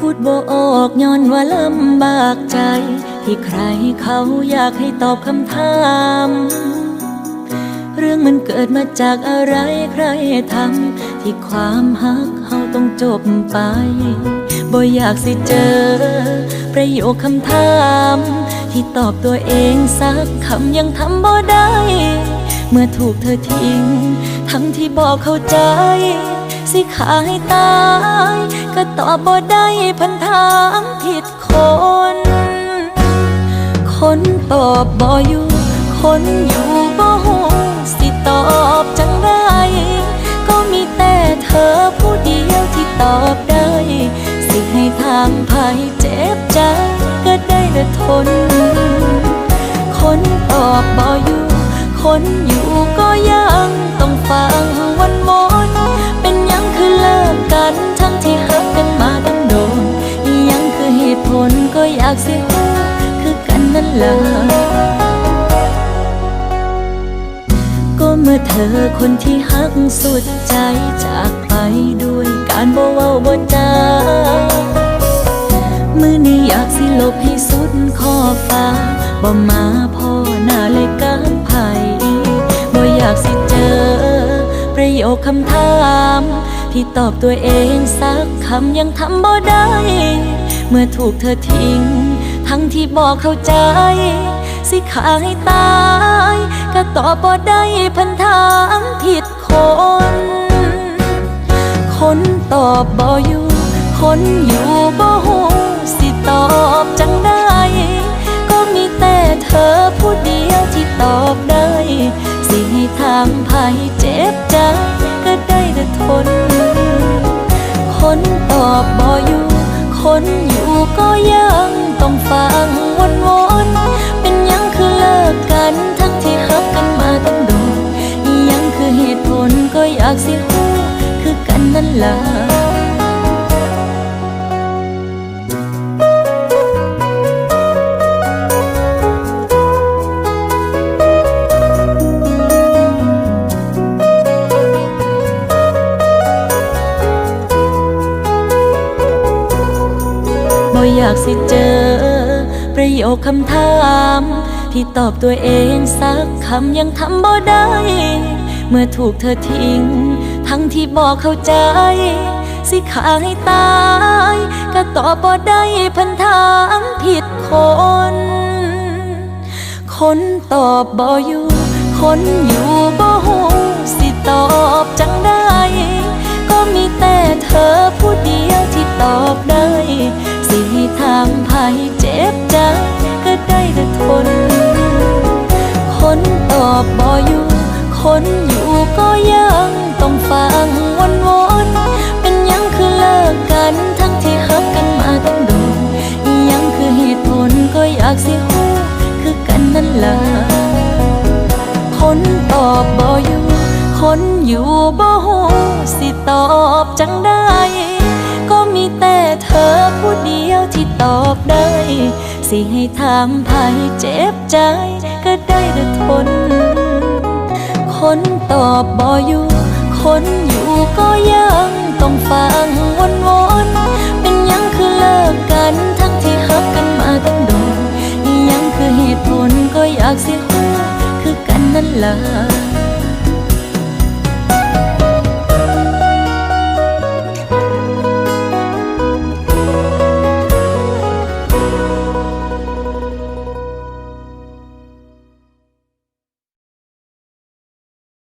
พูดโบกอกย้อนว่าลำบากใจ ที่ใครเขาอยากให้ตอบคำถาม เรื่องมันเกิดมาจากอะไรใครทำที่ความฮักเฮาต้องจบไปบ่อยากสิเจอ ประโยคคำถาม ที่ตอบตัวเองสักคำยังทำบ่ได้ เมื่อถูกเธอทิ้ง ทั้งที่บอกเข้าใจ สิขาให้ตาย ก็ตอบบ่ได้พันถามผิดคน คนตอบบ่อยู่ คนอยู่บ่หูสิตอบจังได้ก็มีแต่เธอผู้เดียวที่ตอบได้ สิให้ทางภัยเจ็บใจก็ได้แต่ทน คนตอบบ่อยู่ คนอยู่ก็ยากสิฮู้คือกันนั่นล่ะก็เมื่อเธอคนที่หักสุดใจจากไปด้วยการบ่เว้าบ่จามือนี้อยากสิลบให้สุดขอบฟ้าบ่มาพ่อหน้าเลยกับไผบ่อยากสิเจอ ประโยคคำถาม ที่ตอบตัวเองสักคำยังทำบ่ได้ เมื่อถูกเธอทิ้ง ทั้งที่บอกเข้าใจ สิขาให้ตาย ก็ตอบบ่ได้พันถามผิดคน คนตอบบ่อยู่ คนอยู่บ่หูสิตอบจังได้ ก็มีแต่เธอผู้เดียวที่ตอบได้ สิให้ทางภัยเจ ก็ยังต้องฟังวนวนเป็นยังคือเลิกกันทั้งที่ฮักกันมาตั้งโดนยังคือเหตุผลก็อยากสิฮู้คือกันนั่นล่ะากสิเจอ ประโยคคำถามที่ตอบตัวเองสักคำยังทำบ่ได้ เมื่อถูกเธอทิ้ง ทั้งที่บอกเข้าใจ สิขาให้ตาย ก็ตอบบ่ได้พันถามผิดคน คนตอบบ่อยู่ คนอยู่บ่หูสิตอบจังได้ ก็มีแต่เธอ อบบ่อยู่ คนอยู่ก็ยังต้องฟังวนวนเป็นยังคือเลิกกันทั้งที่หักกันมาตั้งโดนยังคือเหตุผลก็อยากสิฮู้คือกันนั่นล่ะคนตอบบ่อยู่ คนอยู่บ่หูสิตอบจังได้ ก็มีแต่เธอผู้เดียวที่ตอบได้ สิให้ทางภัยเจ็บใจ ก็ได้แต่ทน คนตอบบ่อยู่ คนอยู่ก็ยังต้องฟังวนวนๆเป็นยังคือเลิกกันทั้งที่หักกันมาตั้งโดนยังคือเหตุผลก็อยากสิฮู้คือกันนั่นล่ะ